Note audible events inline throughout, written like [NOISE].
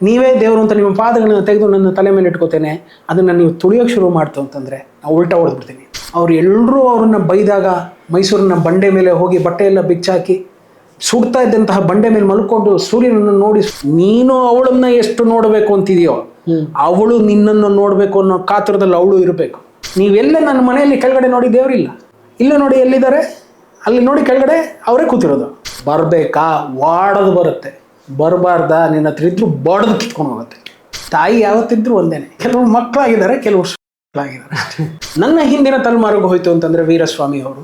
ನೀವೇ ದೇವರು ಅಂತ ನಿಮ್ಮ ಪಾದಗಳನ್ನು ತೆಗೆದು ನನ್ನ ತಲೆ ಮೇಲೆ ಇಟ್ಕೋತೇನೆ ಅದನ್ನು ನೀವು ತುಳಿಯೋಕೆ ಶುರು ಮಾಡ್ತು ಅಂತಂದರೆ ನಾವು ಉಲ್ಟಾ ಹೊಡೆದ್ಬಿಡ್ತೀನಿ. ಅವ್ರು ಎಲ್ಲರೂ ಅವ್ರನ್ನ ಬೈದಾಗ ಮೈಸೂರಿನ ಬಂಡೆ ಮೇಲೆ ಹೋಗಿ ಬಟ್ಟೆಯೆಲ್ಲ ಬಿಚ್ಚಾಕಿ ಸುಡ್ತಾ ಇದ್ದಂತಹ ಬಂಡೆ ಮೇಲೆ ಮಲ್ಕೊಂಡು ಸೂರ್ಯನನ್ನು ನೋಡಿ ನೀನು ಅವಳನ್ನ ಎಷ್ಟು ನೋಡಬೇಕು ಅಂತಿದೆಯೋ ಅವಳು ನಿನ್ನನ್ನು ನೋಡಬೇಕು ಅನ್ನೋ ಕಾತುರದಲ್ಲಿ ಅವಳು ಇರಬೇಕು. ನೀವೆಲ್ಲ ನನ್ನ ಮನೆಯಲ್ಲಿ ಕೆಳಗಡೆ ನೋಡಿ ದೇವರಿಲ್ಲ. ಇಲ್ಲ ನೋಡಿ ಎಲ್ಲಿದ್ದಾರೆ? ಅಲ್ಲಿ ನೋಡಿ ಕೆಳಗಡೆ ಅವರೇ ಕೂತಿರೋದು. ಬರಬೇಕಾ? ವಾಡೋದು ಬರುತ್ತೆ. ಬರಬಾರ್ದ ನಿನ್ನ ಹತ್ರ ಇದ್ರು ಬಡದು ಕಿತ್ಕೊಂಡು ಹೋಗುತ್ತೆ. ತಾಯಿ ಯಾವತ್ತಿದ್ರು ಒಂದೇನೆ. ಕೆಲವು ಮಕ್ಕಳಾಗಿದ್ದಾರೆ ಕೆಲವು ಮಕ್ಕಳಾಗಿದ್ದಾರೆ. ನನ್ನ ಹಿಂದಿನ ತಲೆಮಾರಿಗೆ ಹೋಯ್ತು ಅಂತಂದ್ರೆ ವೀರಸ್ವಾಮಿ ಅವರು.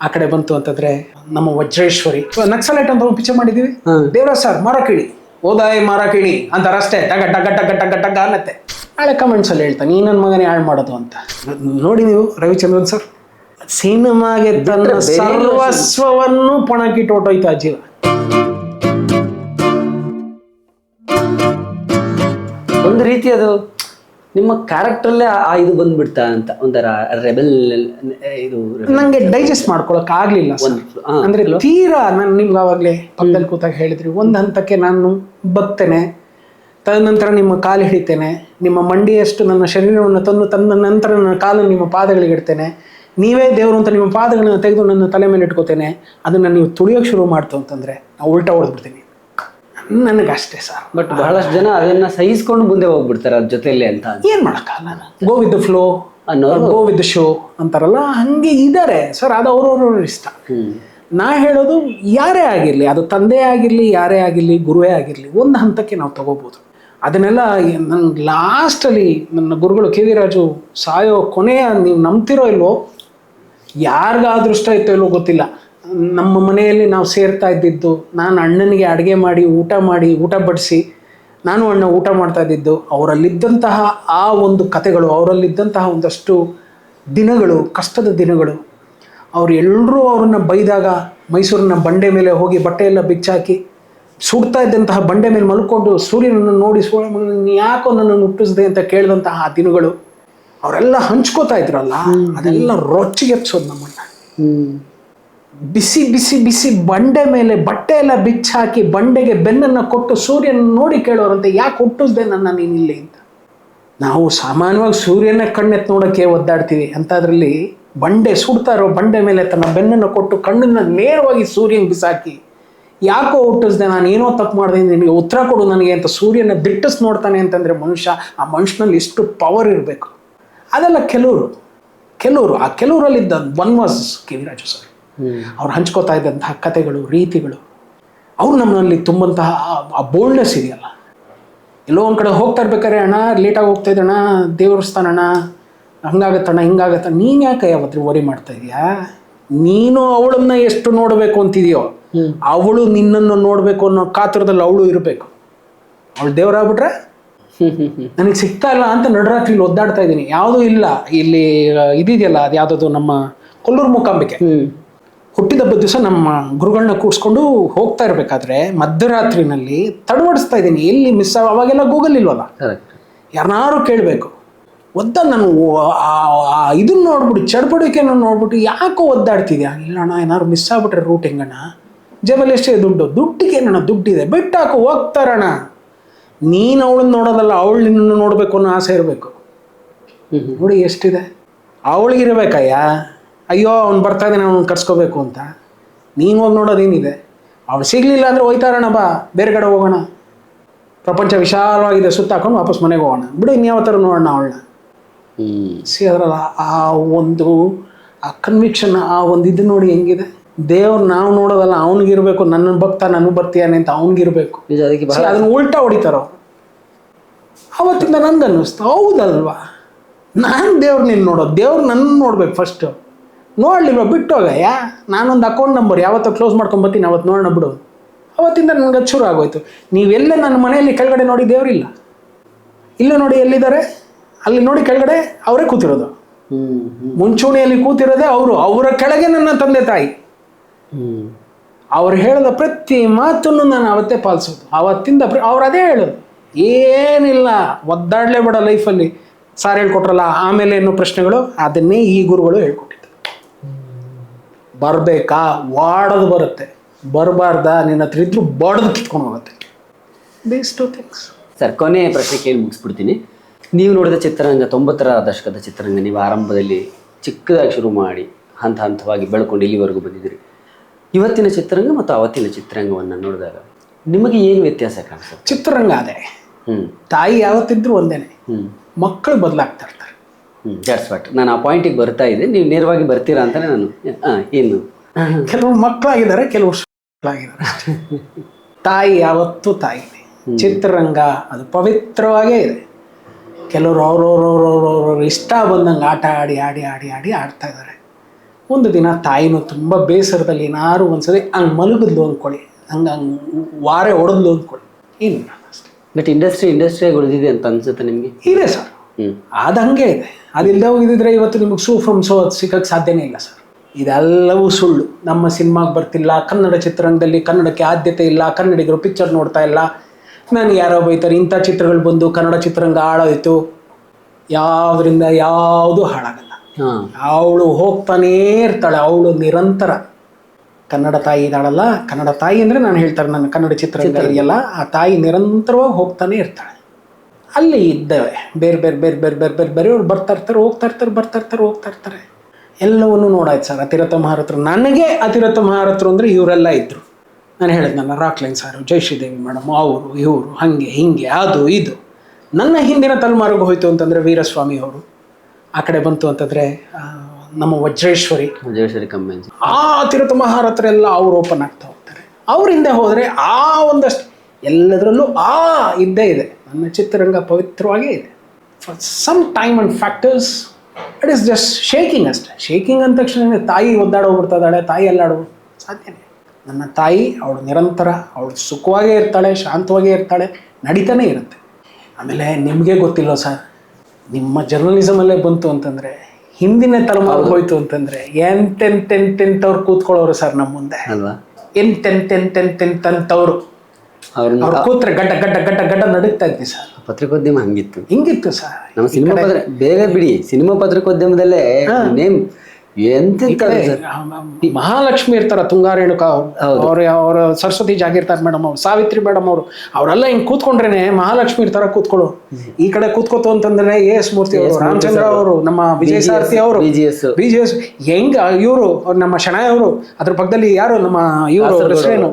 ಆ ಕಡೆ ಬಂತು ಅಂತಂದ್ರೆ ನಮ್ಮ ವಜ್ರೇಶ್ವರಿ. ನಕ್ಸಲೈಟ್ ಅಂತ ಒಂದು ಪಿಕ್ಚರ್ ಮಾಡಿದೀವಿ ದೇವರಾಜ್ ಸರ್ ಮರ ಕಿಳಿ ಓದಾಯ್ ಮರ ಕಿಳಿ ಅಂತ ರಸ್ತೆ ಟಗ ಟಗ ಟಗ ಟಗ ಟಗ ಅನ್ನತ್ತೆ. ನಾಳೆ ಕಮೆಂಟ್ಸ್ ಅಲ್ಲಿ ಹೇಳ್ತಾನೆ ನೀ ನನ್ನ ಮಗನೇ ಹಾಳು ಮಾಡೋದು ಅಂತ. ನೋಡಿ ನೀವು ರವಿಚಂದ್ರನ್ ಸರ್. ಸಿನಿಮಾಗೆ ತನ್ನ ಸರ್ವಸ್ವವನ್ನು ಪಣಕ್ಕಿಟ್ಟು ಹೊಟ್ಟೋಯ್ತು ಆ ಜೀವ. ಒಂದು ರೀತಿ ಅದು ನಿಮ್ಮ ಕ್ಯಾರೆಕ್ಟರ್ಲ್ಲೇ ಆ ಇದು ಬಂದ್ಬಿಡ್ತಾ ಅಂತ ಒಂಥರ ರೆಬೆಲ್ ಇದು ನಂಗೆ ಡೈಜೆಸ್ಟ್ ಮಾಡ್ಕೊಳಕ್ ಆಗ್ಲಿಲ್ಲ ಅಂದ್ರೆ ತೀರಾ ನಾನು ನಿಮ್ಗೆ ಆವಾಗ್ಲೇ ಪಕ್ಕದಲ್ಲಿ ಕೂತಾಗ ಹೇಳಿದ್ರಿ ಒಂದು ಹಂತಕ್ಕೆ ನಾನು ಬಗ್ತೇನೆ ತದನಂತರ ನಿಮ್ಮ ಕಾಲು ಹಿಡಿತೇನೆ ನಿಮ್ಮ ಮಂಡಿಯಷ್ಟು ನನ್ನ ಶರೀರವನ್ನು ತಂದು ತಂದ ನಂತರ ನನ್ನ ಕಾಲು ನಿಮ್ಮ ಪಾದಗಳಿಗೆ ಇಡ್ತೇನೆ ನೀವೇ ದೇವರು ಅಂತ ನಿಮ್ಮ ಪಾದಗಳನ್ನು ತೆಗೆದು ನನ್ನ ತಲೆ ಮೇಲೆ ಇಟ್ಕೋತೇನೆ ಅದನ್ನು ನೀವು ತುಳಿಯೋಕೆ ಶುರು ಮಾಡ್ತು ಅಂತಂದ್ರೆ ನಾವು ಉಲ್ಟಾ ಹೊಡೆದ್ಬಿಡ್ತೀನಿ. ನನಗೆ ಅಷ್ಟೇ ಸರ್ ಬಟ್ ಬಹಳಷ್ಟು ಜನ ಅದನ್ನ ಸಹಿಸ್ಕೊಂಡು ಮುಂದೆ ಹೋಗ್ಬಿಡ್ತಾರೆ ಅದ್ರ ಜೊತೆಯಲ್ಲಿ ಅಂತ ಏನು ಮಾಡೋಕ್ಕಾಗಲ್ಲ ಗೋ ವಿತ್ ಫ್ಲೋ ಅನ್ನೋ ಗೋ ವಿತ್ ಶೋ ಅಂತಾರಲ್ಲ ಹಂಗೆ ಇದ್ದಾರೆ ಸರ್ ಅದು ಅವ್ರವ್ರ ಇಷ್ಟ. ನಾ ಹೇಳೋದು ಯಾರೇ ಆಗಿರಲಿ ಅದು ತಂದೆ ಆಗಿರಲಿ ಯಾರೇ ಆಗಿರಲಿ ಗುರುವೇ ಆಗಿರಲಿ ಒಂದು ಹಂತಕ್ಕೆ ನಾವು ತಗೋಬೋದು. ಅದನ್ನೆಲ್ಲ ನಂಗೆ ಲಾಸ್ಟಲ್ಲಿ ನನ್ನ ಗುರುಗಳು ಕೆ ವಿ ರಾಜು ಸಾಯೋ ಕೊನೆಯ ನೀವು ನಂಬ್ತಿರೋ ಇಲ್ವೋ ಯಾರಿಗಾದ್ರೂ ಇಷ್ಟ ಇತ್ತೋ ಇಲ್ವೋ ಗೊತ್ತಿಲ್ಲ. ನಮ್ಮ ಮನೆಯಲ್ಲಿ ನಾವು ಸೇರ್ತಾ ಇದ್ದಿದ್ದು ನಾನು ಅಣ್ಣನಿಗೆ ಅಡುಗೆ ಮಾಡಿ ಊಟ ಮಾಡಿ ಊಟ ಬಡಿಸಿ ನಾನು ಅಣ್ಣ ಊಟ ಮಾಡ್ತಾ ಇದ್ದಿದ್ದು ಅವರಲ್ಲಿದ್ದಂತಹ ಆ ಒಂದು ಕತೆಗಳು ಅವರಲ್ಲಿದ್ದಂತಹ ಒಂದಷ್ಟು ದಿನಗಳು ಕಷ್ಟದ ದಿನಗಳು ಅವರು ಎಲ್ಲರೂ ಅವ್ರನ್ನ ಬೈದಾಗ ಮೈಸೂರಿನ ಬಂಡೆ ಮೇಲೆ ಹೋಗಿ ಬಟ್ಟೆಯೆಲ್ಲ ಬಿಚ್ಚಾಕಿ ಸುಡ್ತಾ ಇದ್ದಂತಹ ಬಂಡೆ ಮೇಲೆ ಮಲ್ಕೊಂಡು ಸೂರ್ಯನನ್ನು ನೋಡಿ ಸೂರ್ಯ ಯಾಕೋ ನನ್ನನ್ನು ಹುಟ್ಟಿಸಿದೆ ಅಂತ ಕೇಳಿದಂತಹ ಆ ದಿನಗಳು ಅವರೆಲ್ಲ ಹಂಚ್ಕೋತಾ ಇದ್ರಲ್ಲ ಅದೆಲ್ಲ ರೊಚ್ಚಿಗೆಪ್ಸೋದು ನಮ್ಮನ್ನು. ಬಿಸಿ ಬಿಸಿ ಬಿಸಿ ಬಂಡೆ ಮೇಲೆ ಬಟ್ಟೆ ಎಲ್ಲ ಬಿಚ್ಚಾಕಿ ಬಂಡೆಗೆ ಬೆನ್ನನ್ನು ಕೊಟ್ಟು ಸೂರ್ಯನ ನೋಡಿ ಕೇಳೋರಂತೆ, ಯಾಕೆ ಹುಟ್ಟಿಸ್ದೆ ನನ್ನ ನೀನಿಲ್ಲಿ ಅಂತ. ನಾವು ಸಾಮಾನ್ಯವಾಗಿ ಸೂರ್ಯನ ಕಣ್ಣೆತ್ತ ನೋಡೋಕ್ಕೆ ಒದ್ದಾಡ್ತೀವಿ. ಅಂಥದ್ರಲ್ಲಿ ಬಂಡೆ ಸುಡ್ತಾ ಇರೋ ಬಂಡೆ ಮೇಲೆ ತನ್ನ ಬೆನ್ನನ್ನು ಕೊಟ್ಟು ಕಣ್ಣನ್ನು ನೇರವಾಗಿ ಸೂರ್ಯನ ಬಿಸಾಕಿ, ಯಾಕೋ ಹುಟ್ಟಿಸ್ದೆ ನಾನು ಏನೋ ತಪ್ಪು ಮಾಡಿದೆ ನಿನಗೆ ಉತ್ತರ ಕೊಡು ನನಗೆ ಅಂತ ಸೂರ್ಯನ ದಿಟ್ಟಿಸ್ ನೋಡ್ತಾನೆ ಅಂತಂದರೆ ಮನುಷ್ಯ, ಆ ಮನುಷ್ಯನಲ್ಲಿ ಎಷ್ಟು ಪವರ್ ಇರಬೇಕು. ಅದೆಲ್ಲ ಕೆಲವರು ಕೆಲವರು ಆ ಕೆಲವರಲ್ಲಿದ್ದ ಒನ್ ವಾಸ್ ಕೆ ಸರ್. ಅವ್ರು ಹಂಚ್ಕೋತಾ ಇದ್ದಂತಹ ಕತೆಗಳು ರೀತಿಗಳು ಅವ್ರು ನಮ್ಮಲ್ಲಿ ತುಂಬಂತಹ ಆ- ಬೋಲ್ಡ್ನೆಸ್ ಇದೆಯಲ್ಲ. ಎಲ್ಲೋ ಒಂದು ಕಡೆ ಹೋಗ್ತಾ ಇರ್ಬೇಕಾದ್ರೆ ಅಣ್ಣ ಲೇಟಾಗಿ ಹೋಗ್ತಾ ಇದ್ದಣ್ಣ ದೇವಸ್ಥಾನ ಹಂಗಾಗತ್ತಣ್ಣ ಹಿಂಗಾಗತ್ತ ನೀನು ಯಾಕೆ ಯಾವತ್ತು ವರಿ ಮಾಡ್ತಾ ಇದೀಯಾ? ನೀನು ಅವಳನ್ನ ಎಷ್ಟು ನೋಡಬೇಕು ಅಂತಿದೆಯೋ ಅವಳು ನಿನ್ನನ್ನು ನೋಡಬೇಕು ಅನ್ನೋ ಕಾತುರದಲ್ಲಿ ಅವಳು ಇರಬೇಕು. ಅವಳು ದೇವರಾಗ್ಬಿಟ್ರೆ [LAUGHS] ನನಗೆ ಸಿಗ್ತಾ ಇಲ್ಲ ಅಂತ ನಡರಾತ್ರಿ ಒದ್ದಾಡ್ತಾ ಇದ್ದೀನಿ. ಯಾವುದೂ ಇಲ್ಲ. ಇಲ್ಲಿ ಇದೆಯಲ್ಲ ಇದಿದೆಯಲ್ಲ ಅದು ಯಾವುದದು ನಮ್ಮ ಕೊಲ್ಲೂರು ಮೂಕಾಂಬಿಕೆ. ಹುಟ್ಟಿದಬ್ಬದ ದಿವಸ ನಮ್ಮ ಗುರುಗಳನ್ನ ಕೂಡಿಸ್ಕೊಂಡು ಹೋಗ್ತಾ ಇರಬೇಕಾದ್ರೆ ಮಧ್ಯರಾತ್ರಿನಲ್ಲಿ ತಡವಡಿಸ್ತಾ ಇದ್ದೀನಿ. ಎಲ್ಲಿ ಮಿಸ್ ಅವಾಗೆಲ್ಲ ಗೂಗಲ್ ಇಲ್ವಲ್ಲ? ಯಾರನ್ನಾರು ಕೇಳಬೇಕು. ಒದ್ದ ನಾನು ಇದನ್ನ ನೋಡ್ಬಿಟ್ಟು ಚಡ್ಬಡಿಕೆನ ನೋಡ್ಬಿಟ್ಟು ಯಾಕೋ ಒದ್ದಾಡ್ತಿದ್ಯಾ? ಇಲ್ಲ ಅಣ್ಣ ಏನಾದ್ರು ಮಿಸ್ ಆಗ್ಬಿಟ್ರೆ ರೂಟ್ ಹೆಂಗಣ್ಣ? ಜೇಬಲ್ಲಿ ಎಷ್ಟೇ ದುಡ್ಡು ದುಡ್ಡಿಗೆ ಏನಣ್ಣ ದುಡ್ಡಿದೆ? ಬಿಟ್ಟಾಕು ಹೋಗ್ತಾರಣ್ಣ. ನೀನು ಅವಳನ್ನ ನೋಡೋದಲ್ಲ ಅವಳು ನಿನ್ನನ್ನು ನೋಡಬೇಕು ಅನ್ನೋ ಆಸೆ ಇರಬೇಕು. ನೋಡಿ ಎಷ್ಟಿದೆ. ಅವಳಿಗಿರ್ಬೇಕಯ್ಯ. ಅಯ್ಯೋ ಅವ್ನು ಬರ್ತಾ ಇದ್ದಾನೆ ಅವ್ನು ಕರ್ಸ್ಕೋಬೇಕು ಅಂತ. ನೀನು ಹೋಗಿ ನೋಡೋದೇನಿದೆ ಅವ್ನು ಸಿಗ್ಲಿಲ್ಲ ಅಂದರೆ ಹೋಯ್ತಾರಣ ಬಾ. ಬೇರೆ ಕಡೆ ಹೋಗೋಣ. ಪ್ರಪಂಚ ವಿಶಾಲವಾಗಿದೆ ಸುತ್ತಾಕೊಂಡು ವಾಪಸ್ ಮನೆಗೆ ಹೋಗೋಣ. ಬಿಡು ಇನ್ಯಾವತ್ತರ ನೋಡೋಣ ಅವಳನ್ನ. ಸಿ ಅದರಲ್ಲ ಆ ಒಂದು ಆ ಕನ್ವಿಕ್ಷನ್ ಆ ಒಂದು ಇದು ನೋಡಿ ಹೆಂಗಿದೆ? ದೇವ್ರು ನಾವು ನೋಡೋದಲ್ಲ ಅವನಿಗಿರ್ಬೇಕು ನನ್ನ ಭಕ್ತ ನನಗೆ ಬರ್ತೀಯಾನೆ ಅಂತ ಅವನಿಗಿರ್ಬೇಕು ನಿಜ ಅದಕ್ಕೆ ಬಹಳ ಅದನ್ನ ಉಲ್ಟಾ ಹೊಡಿತಾರೋ? ಅವತ್ತಿಂದ ನಂದು ಅನ್ನಿಸ್ತು ಹೌದಲ್ವಾ? ನಾನು ದೇವ್ರು ನೀನು ನೋಡೋದು. ದೇವ್ರು ನನ್ನ ನೋಡ್ಬೇಕು ಫಸ್ಟು ನೋಡ್ಲಿಲ್ವ? ಬಿಟ್ಟೋಗಯ್ಯ? ನಾನೊಂದು ಅಕೌಂಟ್ ನಂಬರ್ ಯಾವತ್ತೋ ಕ್ಲೋಸ್ ಮಾಡ್ಕೊಂಡ್ ಬರ್ತೀನಿ ಅವತ್ತು ನೋಡೋಣ ಬಿಡು. ಅವತ್ತಿಂದ ನನಗೆ ಅದು ಶುರು ಆಗೋಯ್ತು. ನೀವೆಲ್ಲ ನನ್ನ ಮನೆಯಲ್ಲಿ ಕೆಳಗಡೆ ನೋಡಿ ದೇವರಿಲ್ಲ. ಇಲ್ಲ ನೋಡಿ ಎಲ್ಲಿದ್ದಾರೆ? ಅಲ್ಲಿ ನೋಡಿ ಕೆಳಗಡೆ ಅವರೇ ಕೂತಿರೋದು. ಮುಂಚೂಣಿಯಲ್ಲಿ ಕೂತಿರೋದೆ ಅವರು. ಅವರ ಕೆಳಗೆ ನನ್ನ ತಂದೆ ತಾಯಿ. ಅವ್ರು ಹೇಳಿದ ಪ್ರತಿ ಮಾತನ್ನು ನಾನು ಅವತ್ತೇ ಪಾಲಿಸೋದು. ಅವತ್ತಿಂದ ಅವ್ರು ಅದೇ ಹೇಳೋದು. ಏನಿಲ್ಲ ಒದ್ದಾಡಲೇಬೇಡ ಲೈಫಲ್ಲಿ ಸಾರ್ ಹೇಳ್ಕೊಟ್ರಲ್ಲ ಆಮೇಲೆ ಏನು ಪ್ರಶ್ನೆಗಳು ಅದನ್ನೇ ಈ ಗುರುಗಳು ಹೇಳ್ಕೊಟ್ಟಿದ್ದು. ಬರಬೇಕಾ? ವಾಡೋದು ಬರುತ್ತೆ. ಬರಬಾರ್ದ? ನಿನ್ನ ಹತ್ರ ಇದ್ರು ಬಡದು ಕಿತ್ಕೊಂಡು ಹೋಗುತ್ತೆ. ದೀಸ್ ಟು ಥಿಂಗ್ಸ್ ಸರ್ ಕೊನೆ ಪ್ರಶ್ನೆ ಕೇಳಿ ಮುಗಿಸ್ಬಿಡ್ತೀನಿ. ನೀವು ನೋಡಿದ ಚಿತ್ರರಂಗ ತೊಂಬತ್ತರ ದಶಕದ ಚಿತ್ರರಂಗ ನೀವು ಆರಂಭದಲ್ಲಿ ಚಿಕ್ಕದಾಗಿ ಶುರು ಮಾಡಿ ಹಂತ ಹಂತವಾಗಿ ಬೆಳ್ಕೊಂಡು ಇಲ್ಲಿವರೆಗೂ ಬಂದಿದ್ದೀರಿ. ಇವತ್ತಿನ ಚಿತ್ರರಂಗ ಮತ್ತು ಅವತ್ತಿನ ಚಿತ್ರರಂಗವನ್ನು ನೋಡಿದಾಗ ನಿಮಗೆ ಏನು ವ್ಯತ್ಯಾಸ ಕಾಣಿಸುತ್ತೆ ಚಿತ್ರರಂಗ ಅದೇ. ಹ್ಞೂ ತಾಯಿ ಯಾವತ್ತಿದ್ರು ಒಂದೇನೆ. ಹ್ಞೂ ಮಕ್ಕಳು ಬದಲಾಗ್ತಾ ಇರ್ತಾರೆ. ಹ್ಞೂ ವಾಟ್ ನಾನು ಆ ಪಾಯಿಂಟಿಗೆ ಬರ್ತಾ ಇದ್ದೆ ನೀವು ನೇರವಾಗಿ ಬರ್ತೀರಾ ಅಂತಲೇ ನಾನು ಹಾಂ ಏನು ಕೆಲವರು ಮಕ್ಕಳಾಗಿದ್ದಾರೆ ಕೆಲವು ಮಕ್ಕಳಾಗಿದ್ದಾರೆ [LAUGHS] ತಾಯಿ ಯಾವತ್ತೂ ತಾಯಿ ಚಿತ್ರರಂಗ ಅದು ಪವಿತ್ರವಾಗೇ ಇದೆ. ಕೆಲವರು ಅವ್ರವ್ರವ್ರವ್ರವ್ರ ಇಷ್ಟ ಬಂದಂಗೆ ಆಟ ಆಡಿ ಆಡಿ ಆಡಿ ಆಡಿ ಆಡ್ತಾ ಇದ್ದಾರೆ. ಒಂದು ದಿನ ತಾಯಿನೂ ತುಂಬ ಬೇಸರದಲ್ಲಿ ಏನಾರು ಒಂದ್ಸರಿ ಹಂಗೆ ಮಲಗಿದ್ಲು ಅಂದ್ಕೊಳ್ಳಿ. ಹಂಗೆ ಹಂಗೆ ವಾರೆ ಹೊಡೆದ್ಲು ಅಂದ್ಕೊಳ್ಳಿ. ಏನು ಅಷ್ಟೇ ಬಟ್ ಇಂಡಸ್ಟ್ರಿ ಇಂಡಸ್ಟ್ರಿಯಾಗಿ ಉಳಿದಿದೆ ಅಂತ ಅನ್ಸುತ್ತೆ ನಿಮಗೆ? ಇದೆ ಸರ್. ಅದು ಹಂಗೆ ಇದೆ. ಅದಿಲ್ಲದೆ ಹೋಗಿದ್ರೆ ಇವತ್ತು ನಿಮಗೆ ಸೂ ಫ್ರಮ್ ಸೋ ಅದು ಸಿಕ್ಕಕ್ಕೆ ಸಾಧ್ಯನೇ ಇಲ್ಲ ಸರ್. ಇದೆಲ್ಲವೂ ಸುಳ್ಳು. ನಮ್ಮ ಸಿನಿಮಾಗೆ ಬರ್ತಿಲ್ಲ ಕನ್ನಡ ಚಿತ್ರರಂಗದಲ್ಲಿ ಕನ್ನಡಕ್ಕೆ ಆದ್ಯತೆ ಇಲ್ಲ ಕನ್ನಡಿಗರು ಪಿಕ್ಚರ್ ನೋಡ್ತಾ ಇಲ್ಲ. ನಾನು ಯಾರೋ ಬೈತಾರೆ ಇಂಥ ಚಿತ್ರಗಳು ಬಂದು ಕನ್ನಡ ಚಿತ್ರರಂಗ ಹಾಳಾಯಿತು ಯಾವುದರಿಂದ ಯಾವುದು ಹಾಳಾಗಲ್ಲ. ಅವಳು ಹೋಗ್ತಾನೇ ಇರ್ತಾಳೆ ಅವಳು ನಿರಂತರ. ಕನ್ನಡ ತಾಯಿ ಇದ್ದಾಳಲ್ಲ ಕನ್ನಡ ತಾಯಿ ಅಂದರೆ ನಾನು ಹೇಳ್ತಾರೆ ನನ್ನ ಕನ್ನಡ ಚಿತ್ರರಂಗ ಇದೆಯಲ್ಲ ಆ ತಾಯಿ ನಿರಂತರವಾಗಿ ಹೋಗ್ತಾನೆ ಇರ್ತಾಳೆ. ಅಲ್ಲಿ ಇದ್ದಾವೆ. ಬೇರೆ ಬೇರೆ ಬೇರೆ ಬೇರೆ ಬೇರೆ ಬೇರೆ ಬೇರೆಯವ್ರು ಬರ್ತಾ ಇರ್ತಾರೆ ಹೋಗ್ತಾ ಇರ್ತಾರೆ ಬರ್ತಾ ಇರ್ತಾರೆ ಹೋಗ್ತಾ ಇರ್ತಾರೆ. ಎಲ್ಲವನ್ನೂ ನೋಡಾಯ್ತು ಸರ್. ಅತಿರಥ ಮಹಾರಥರು ನನಗೆ ಅತಿರಥ ಮಹಾರಥರು ಅಂದರೆ ಇವರೆಲ್ಲ ಇದ್ದರು ನಾನು ಹೇಳಿದ್ನಲ್ಲ ರಾಕ್ಲೈನ್ ಸಾರು ಜಯಶ್ರೀದೇವಿ ಮೇಡಮ್ ಅವರು ಇವರು ಹಾಗೆ ಹಿಂಗೆ ಅದು ಇದು. ನನ್ನ ಹಿಂದಿನ ತಲೆಮಾರಿಗೆ ಹೋಯ್ತು ಅಂತಂದರೆ ವೀರಸ್ವಾಮಿ ಅವರು. ಆ ಕಡೆ ಬಂತು ಅಂತಂದರೆ ನಮ್ಮ ವಜ್ರೇಶ್ವರಿ. ವಜ್ರೇಶ್ವರಿ ಕಂಬೆನ್ಸ್ ಆ ಅತಿರಥ ಮಹಾರಥರೆಲ್ಲ ಅವ್ರು ಓಪನ್ ಆಗ್ತಾ ಹೋಗ್ತಾರೆ. ಅವ್ರ ಹಿಂದೆ ಹೋದರೆ ಆ ಒಂದಷ್ಟು ಎಲ್ಲದರಲ್ಲೂ ಆ ಇದ್ದೇ ಇದೆ. ನನ್ನ ಚಿತ್ರರಂಗ ಪವಿತ್ರವಾಗೇ ಇದೆ. For some time and factors it is just shaking ಅಷ್ಟೇ. ಶೇಕಿಂಗ್ ಅಂದ ತಕ್ಷಣ ತಾಯಿ ಒದ್ದಾಡೋಗ್ಬಿಡ್ತಾಳೆ ತಾಯಿ ಎಲ್ಲಾಡೋ ಸಾಧ್ಯನೇ ನನ್ನ ತಾಯಿ ಅವಳು ನಿರಂತರ ಅವಳು ಸುಖವಾಗೇ ಇರ್ತಾಳೆ ಶಾಂತವಾಗೇ ಇರ್ತಾಳೆ ನಡೀತಾನೆ ಇರುತ್ತೆ. ಆಮೇಲೆ ನಿಮಗೆ ಗೊತ್ತಿಲ್ಲ ಸರ್ ನಿಮ್ಮ ಜರ್ನಲಿಸಮಲ್ಲೇ ಬಂತು ಅಂತಂದರೆ ಹಿಂದಿನ ತಲೆಮಾರು ಹೋಯ್ತು ಅಂತಂದರೆ ಎಂತೆಂತೆಂತೆಂತವ್ರು ಕೂತ್ಕೊಳ್ಳೋರು ಸರ್ ನಮ್ಮ ಮುಂದೆ? ಅಲ್ವಾ? ಎಂತೆಂತೆಂತೆಂತೆಂತವ್ರು ಅವ್ರನ್ನ ಅವ್ರು ಕೂತ್ರೆ ಗಡ್ಡ ಗಡ್ಡ ಗಡ್ಡ ಗಡ್ಡ ನಡುಗ್ತಾ ಇದ್ವಿ ಸರ್. ಪತ್ರಿಕೋದ್ಯಮ ಹಂಗಿತ್ತು. ಹಿಂಗಿತ್ತು ಸರ್. ನಮ್ಮ ಸಿನಿಮಾ ಪತ್ರ ಬೇಗ ಬಿಡಿ. ಸಿನಿಮಾ ಪತ್ರಿಕೋದ್ಯಮದಲ್ಲೇ ನೇಮ್ ಎಂತ ಮಹಾಲಕ್ಷ್ಮಿ ಇರ್ತಾರ ತುಂಗಾರೇಣುಕ ಅವ್ರ. ಅವ್ರ ಸರಸ್ವತಿ ಜಾಗಿರ್ತಾರೆ ಮೇಡಮ್ ಅವ್ರು ಸಾವಿತ್ರಿ ಮೇಡಮ್ ಅವರು. ಅವರೆಲ್ಲ ಹಿಂಗ್ ಕೂತ್ಕೊಂಡ್ರೇನೆ ಮಹಾಲಕ್ಷ್ಮಿ ಇರ್ತಾರ ಕೂತ್ಕೊಳ್ಳು. ಈ ಕಡೆ ಕೂತ್ಕೋತು ಅಂತಂದ್ರೆ ಎ ಎಸ್ ಮೂರ್ತಿ ಅವರು ರಾಮಚಂದ್ರ ಅವರು ನಮ್ಮ ವಿಜಯ ಸಾರಥಿ ಅವರು. B G S B G S ಹೆಂಗ ಇವರು ನಮ್ಮ ಶಣಾಯ ಅವರು ಅದ್ರ ಪಕ್ಕದಲ್ಲಿ ಯಾರು ನಮ್ಮ ಇವರು ಹೆಸರೇನು?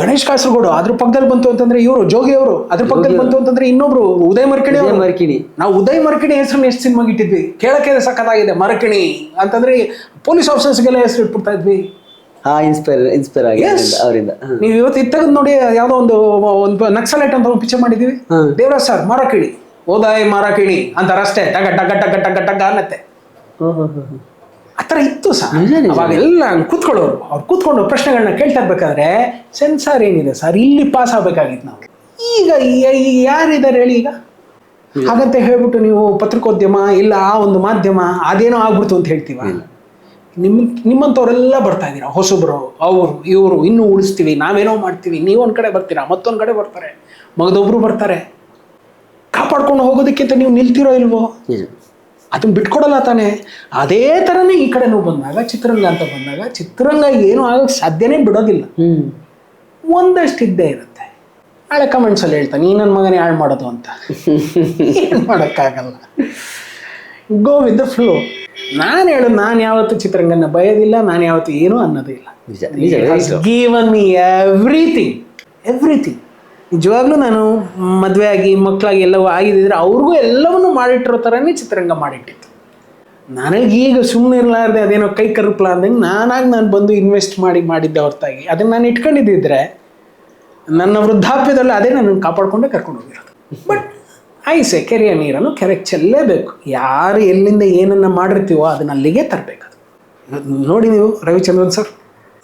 ಗಣೇಶ್ ಕಾಸರಗೋಡು ಅದ್ರ ಪಕ್ಕದಲ್ಲಿ ಬಂತು ಅಂತಂದ್ರೆ ಇವರು ಜೋಗಿ ಅವರು ಅದ್ರ ಪಕ್ಕದಲ್ಲಿ ಬಂತು ಅಂತಂದ್ರೆ ಇನ್ನೊಬ್ರು ಉದಯ್ ಮರ್ಕಿಣಿ ಅವರು. ಮರ್ಕಿಣಿ. ನಾವು ಉದಯ್ ಮರ್ಕಿಣಿ ಹೆಸರನ್ನ ಎಷ್ಟು ಸಿನಿಮಾಗೆ ಇಟ್ಟಿದ್ವಿ? ಕೇಳಕ್ಕೆ ಸಖತ್ತಾಗಿದೆ ಮರಕಿಣಿ ಅಂತಂದ್ರೆ ಪೊಲೀಸ್ ಆಫೀಸರ್ಸ್ಗೆಲ್ಲ ಹೆಸರು ಇಟ್ಬಿಡ್ತಾ ಇದ್ವಿ. ಹಾ ಇನ್ಸ್ಪೈರ್ ಇನ್ಸ್ಪೈರ್ ಆಗಿ. ಅವರಿಂದ. ನೀವು ಇವತ್ತು ಇದು ತೆಗೆದು ನೋಡಿ ಯಾವುದೋ ಒಂದು ಒಂದು ನಕ್ಸಲೈಟ್ ಅಂತ ಒಂದು ಪಿಕ್ಚರ್ ಮಾಡಿದೀವಿ. ದೇವರಾಜ್ ಸರ್ ಮರಕಿಣಿ. ಓದಾಯ್ ಮರಕಿಣಿ ಅಂತ ರಸ್ತೆ ಟಗ ಟಗ ಟಗ ಟಗ ಟಗ ಅನ್ನತ್ತೆ. ಆ ಥರ ಇತ್ತು ಸರ್ ಅವಾಗ. ಅವಾಗೆಲ್ಲ ಕೂತ್ಕೊಳ್ಳೋರು. ಅವ್ರು ಕೂತ್ಕೊಂಡು ಪ್ರಶ್ನೆಗಳನ್ನ ಕೇಳ್ತಾ ಇರ್ಬೇಕಾದ್ರೆ ಸೆನ್ಸಾರ್ ಏನಿದೆ ಸರ್? ಇಲ್ಲಿ ಪಾಸ್ ಆಗಬೇಕಾಗಿತ್ತು ನಾವು ಈಗ ಯಾರಿದ್ದಾರೆ ಹೇಳಿ ಈಗ? ಹಾಗಂತ ಹೇಳ್ಬಿಟ್ಟು ನೀವು ಪತ್ರಿಕೋದ್ಯಮ ಇಲ್ಲ ಆ ಒಂದು ಮಾಧ್ಯಮ ಅದೇನೋ ಆಗ್ಬಿಡ್ತು ಅಂತ ಹೇಳ್ತೀವ? ನಿಮ್ ನಿಮ್ಮಂಥವರೆಲ್ಲ ಬರ್ತಾ ಇದ್ದೀರಾ? ಹೊಸಬ್ರು ಅವರು ಇವರು ಇನ್ನೂ ಉಳಿಸ್ತೀವಿ ನಾವೇನೋ ಮಾಡ್ತೀವಿ ನೀವೊಂದು ಕಡೆ ಬರ್ತೀರಾ? ಮತ್ತೊಂದು ಕಡೆ ಬರ್ತಾರೆ. ಮಗದೊಬ್ರು ಬರ್ತಾರೆ. ಕಾಪಾಡ್ಕೊಂಡು ಹೋಗೋದಕ್ಕಿಂತ ನೀವು ನಿಲ್ತಿರೋ ಇಲ್ವೋ? ಅದನ್ನ ಬಿಟ್ಕೊಡಲ್ಲ ತಾನೆ. ಅದೇ ಥರನೇ ಈ ಕಡೆನೂ ಬಂದಾಗ ಚಿತ್ರರಂಗ ಅಂತ ಬಂದಾಗ ಚಿತ್ರರಂಗ ಏನು ಆಗೋಕ್ಕೆ ಸಾಧ್ಯನೇ ಬಿಡೋದಿಲ್ಲ. ಒಂದಷ್ಟು ಇದ್ದೇ ಇರುತ್ತೆ. ನಾಳೆ ಕಮೆಂಟ್ಸಲ್ಲಿ ಹೇಳ್ತಾನೆ ನೀ ನನ್ನ ಮಗನೇ ಹಾಳು ಮಾಡೋದು ಅಂತ. [LAUGHS] ಏನು ಮಾಡೋಕ್ಕಾಗಲ್ಲ. ಗೋ ವಿತ್ ದ ಫ್ಲೋ ನಾನು ಹೇಳು ನಾನು ಯಾವತ್ತೂ ಚಿತ್ರರಂಗನ ಬಯೋದಿಲ್ಲ ನಾನು ಯಾವತ್ತೂ ಏನೂ ಅನ್ನೋದಿಲ್ಲ ನಿಜ ನಿಜ ಗಿವನ್ ಮೀ ಎವ್ರಿಥಿಂಗ್ ಎವ್ರಿಥಿಂಗ್ ನಿಜವಾಗ್ಲೂ ನಾನು ಮದುವೆ ಆಗಿ ಮಕ್ಕಳಾಗಿ ಎಲ್ಲವೂ ಆಗಿದ್ದಿದ್ರೆ ಅವ್ರಿಗೂ ಎಲ್ಲವನ್ನೂ ಮಾಡಿಟ್ಟಿರೋ ಥರನೇ ಚಿತ್ರರಂಗ ಮಾಡಿಟ್ಟಿತ್ತು. ನನಗೆ ಈಗ ಸುಮ್ಮನೆ ಇರಲಾರ್ದೆ ಅದೇನೋ ಕೈ ಕರುಪ್ಲ ಅಂದಂಗೆ ನಾನಾಗಿ ನಾನು ಬಂದು ಇನ್ವೆಸ್ಟ್ ಮಾಡಿ ಮಾಡಿದ್ದೆ ಹೊರತಾಗಿ ಅದನ್ನು ನಾನು ಇಟ್ಕೊಂಡಿದ್ದಿದ್ರೆ ನನ್ನ ವೃದ್ಧಾಪ್ಯದಲ್ಲಿ ಅದೇ ನನ್ನನ್ನು ಕಾಪಾಡ್ಕೊಂಡೇ ಕರ್ಕೊಂಡು ಹೋಗಿರೋದು. ಬಟ್ ಐಸೆ ಕೆರೆಯ ನೀರನ್ನು ಕೆರೆಗೆ ಚೆಲ್ಲೇಬೇಕು. ಯಾರು ಎಲ್ಲಿಂದ ಏನನ್ನು ಮಾಡಿರ್ತೀವೋ ಅದನ್ನ ಅಲ್ಲಿಗೆ ತರಬೇಕು ನೋಡಿ ನೀವು ರವಿಚಂದ್ರನ್ ಸರ್.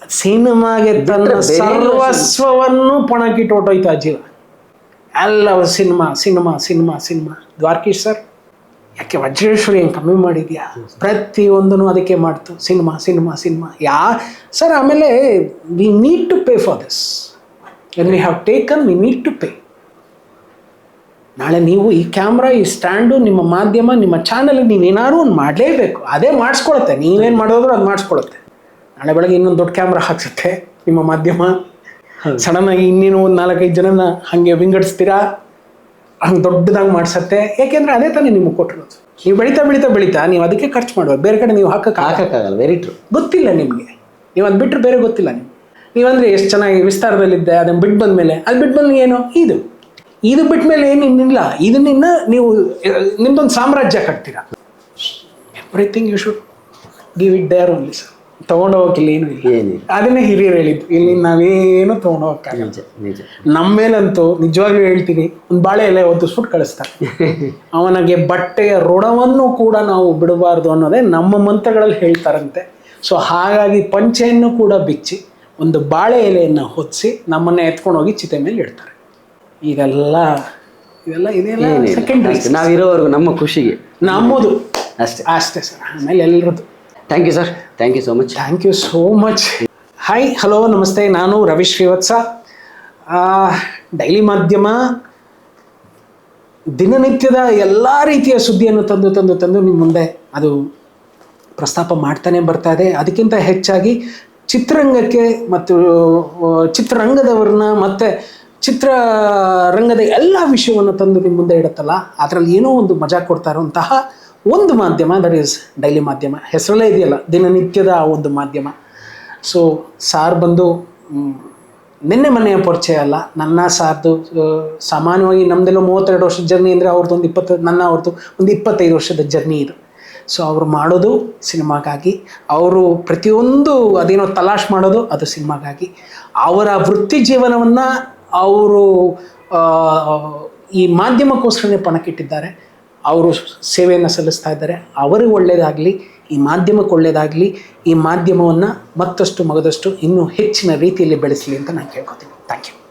ಸಿನಿಮಾಗೆ ತನ್ನ ಸರ್ವಸ್ವವನ್ನು ಆ ಜೀವ. ಎಲ್ಲ cinema cinema cinema cinema. Dwarakish sir ಯಾಕೆ ವಜ್ರೇಶ್ವರಿ ಏನು ಕಮ್ಮಿ ಮಾಡಿದ್ಯಾ? ಪ್ರತಿಯೊಂದನ್ನು ಅದಕ್ಕೆ ಮಾಡ್ತು. Cinema cinema cinema. Yeah sir ಆಮೇಲೆ we need to pay for this and we have taken we need to pay ನಾಳೆ ನೀವು ಈ ಕ್ಯಾಮ್ರಾ ಈ ಸ್ಟ್ಯಾಂಡು ನಿಮ್ಮ ಮಾಧ್ಯಮ ನಿಮ್ಮ ಚಾನಲ್ ನೀವೇನಾದ್ರು ಒಂದು ಮಾಡಲೇಬೇಕು. ಅದೇ ಮಾಡಿಸ್ಕೊಳುತ್ತೆ. ನೀವೇನು ಮಾಡೋದ್ರು ಅದು ಮಾಡಿಸ್ಕೊಳುತ್ತೆ. ನಾಳೆ ಬೆಳಗ್ಗೆ ಇನ್ನೊಂದು ದೊಡ್ಡ ಕ್ಯಾಮ್ರಾ ಹಾಕ್ಸುತ್ತೆ. ನಿಮ್ಮ ಮಾಧ್ಯಮ. ಸಡನ್ ಆಗಿ ಇನ್ನೇನು ಒಂದು ನಾಲ್ಕೈದು ಜನನ ಹಾಗೆ ವಿಂಗಡಿಸ್ತೀರಾ? ಹಂಗೆ ದೊಡ್ಡದಾಗಿ ಮಾಡಿಸತ್ತೆ. ಯಾಕೆಂದ್ರೆ ಅದೇ ತಾನೇ ನಿಮಗೆ ಕೊಟ್ಟಿರೋದು ನೀವು ಬೆಳೀತಾ ಬೆಳೀತಾ ಬೆಳೀತಾ ನೀವು ಅದಕ್ಕೆ ಖರ್ಚು ಮಾಡುವ. ಬೇರೆ ಕಡೆ ನೀವು ಹಾಕಕ್ಕೆ ಹಾಕಕ್ಕಾಗಲ್ಲ ವೆರಿ ಟ್ರೂ ಗೊತ್ತಿಲ್ಲ ನಿಮಗೆ. ನೀವು ಅದು ಬಿಟ್ಟರೆ ಬೇರೆ ಗೊತ್ತಿಲ್ಲ ನೀವು ನೀವಂದ್ರೆ ಎಷ್ಟು ಚೆನ್ನಾಗಿ ವಿಸ್ತಾರದಲ್ಲಿದ್ದೆ ಅದನ್ನು ಬಿಟ್ಟು ಬಂದಮೇಲೆ. ಅದು ಬಿಟ್ಟು ಬಂದ ಏನು? ಇದು. ಇದು ಬಿಟ್ಟ ಮೇಲೆ ಏನಿಲ್ಲ. ಇದನ್ನಿನ್ನ ನೀವು ನಿಮ್ದೊಂದು ಸಾಮ್ರಾಜ್ಯ ಕಟ್ತೀರಾ. Everything you should give it there only sir ತೊಗೊಂಡು ಹೋಗಕ್ಕಿಲ್ಲ ಏನು ಇಲ್ಲ. ಏನಿಲ್ಲ. ಅದನ್ನೇ ಹಿರಿಯರು ಹೇಳಿದ್ದು. ಇಲ್ಲಿ ನಾವೇನು ತೊಗೊಂಡು ಹೋಗಕ್ಕಾಗಲ್ಲ. ನಿಜ ನಿಜ. ನಮ್ಮ ಮೇಲಂತೂ ನಿಜವಾಗ್ಲೂ ಹೇಳ್ತೀನಿ ಒಂದು ಬಾಳೆ ಎಲೆ ಸುಟ್ ಕಳಿಸ್ತಾರೆ [LAUGHS] ಅವನಿಗೆ ಬಟ್ಟೆಯ ಋಣವನ್ನು ಕೂಡ ನಾವು ಬಿಡಬಾರ್ದು ಅನ್ನೋದೇ ನಮ್ಮ ಮಂತ್ರಗಳಲ್ಲಿ ಹೇಳ್ತಾರಂತೆ. ಸೊ ಹಾಗಾಗಿ ಪಂಚೆಯನ್ನು ಕೂಡ ಬಿಚ್ಚಿ ಒಂದು ಬಾಳೆ ಎಲೆಯನ್ನು ಹೊತ್ತಿಸಿ ನಮ್ಮನ್ನ ಎತ್ಕೊಂಡು ಹೋಗಿ ಚಿತೆ ಮೇಲೆ ಇಡ್ತಾರೆ. ಇದೆಲ್ಲ ಇದೆಲ್ಲ ಇದೆಲ್ಲ ಸೆಕೆಂಡ್ರಿ ಅಷ್ಟೇ. ನಾವಿರೋವರೆಗೂ ನಮ್ಮ ಖುಷಿಗೆ. ನಮ್ಮದು. ಅಷ್ಟೇ. ಅಷ್ಟೇ ಸರ್. ಆಮೇಲೆ ಎಲ್ಲರದ್ದು thank you sir thank you so much thank you so much hi hello ನಮಸ್ತೆ ನಾನು ರವಿ ಶ್ರೀವತ್ಸ ಡೈಲಿ ಮಾಧ್ಯಮ ದಿನನಿತ್ಯದ ಎಲ್ಲ ರೀತಿಯ ಸುದ್ದಿಯನ್ನು ತಂದು ತಂದು ತಂದು ನಿಮ್ಮ ಮುಂದೆ ಅದು ಪ್ರಸ್ತಾಪ ಮಾಡ್ತಾನೆ ಬರ್ತಾ ಇದೆ. ಅದಕ್ಕಿಂತ ಹೆಚ್ಚಾಗಿ ಚಿತ್ರರಂಗಕ್ಕೆ ಮತ್ತು ಚಿತ್ರರಂಗದವ್ರನ್ನ ಮತ್ತು ಚಿತ್ರರಂಗದ ಎಲ್ಲ ವಿಷಯವನ್ನು ತಂದು ನಿಮ್ಮ ಮುಂದೆ ಇಡುತ್ತಲ್ಲ, ಅದರಲ್ಲಿ ಏನೋ ಒಂದು ಮಜಾ ಕೊಡ್ತಾ ಇರುವಂತಹ ಒಂದು ಮಾಧ್ಯಮ ದಟ್ ಈಸ್ ಡೈಲಿ ಮಾಧ್ಯಮ, ಹೆಸರಲ್ಲೇ ಇದೆಯಲ್ಲ, ದಿನನಿತ್ಯದ ಆ ಒಂದು ಮಾಧ್ಯಮ. ಸೊ ಸಾರ್ ಬಂದು ನಿನ್ನೆ ಮನೆಯ ಪರಿಚಯ ಅಲ್ಲ, ನನ್ನ ಸಾರ್ದು ಸಾಮಾನ್ಯವಾಗಿ ನಮ್ಮದೆಲ್ಲ ಮೂವತ್ತೆರಡು ವರ್ಷದ ಜರ್ನಿ ಅಂದರೆ ಅವ್ರದ್ದು ಒಂದು ಇಪ್ಪತ್ತು, ನನ್ನ ಅವ್ರದ್ದು ಒಂದು ಇಪ್ಪತ್ತೈದು ವರ್ಷದ ಜರ್ನಿ ಇದು. ಸೊ ಅವರು ಮಾಡೋದು ಸಿನಿಮಾಗಾಗಿ, ಅವರು ಪ್ರತಿಯೊಂದು ಅದೇನೋ ತಲಾಶ್ ಮಾಡೋದು ಅದು ಸಿನಿಮಾಗಾಗಿ. ಅವರ ವೃತ್ತಿ ಜೀವನವನ್ನು ಅವರು ಈ ಮಾಧ್ಯಮಕ್ಕೋಸ್ಕರನೇ ಪಣಕ್ಕಿಟ್ಟಿದ್ದಾರೆ. ಅವರು ಸೇವೆಯನ್ನು ಸಲ್ಲಿಸ್ತಾ ಇದ್ದಾರೆ. ಅವರಿಗೆ ಒಳ್ಳೆಯದಾಗಲಿ ಈ ಮಾಧ್ಯಮಕ್ಕೆ ಒಳ್ಳೆಯದಾಗಲಿ ಈ ಮಾಧ್ಯಮವನ್ನು ಮತ್ತಷ್ಟು ಮಗದಷ್ಟು ಇನ್ನೂ ಹೆಚ್ಚಿನ ರೀತಿಯಲ್ಲಿ ಬೆಳೆಸಲಿ ಅಂತ ನಾನು ಕೇಳ್ಕೊತೀನಿ. Thank you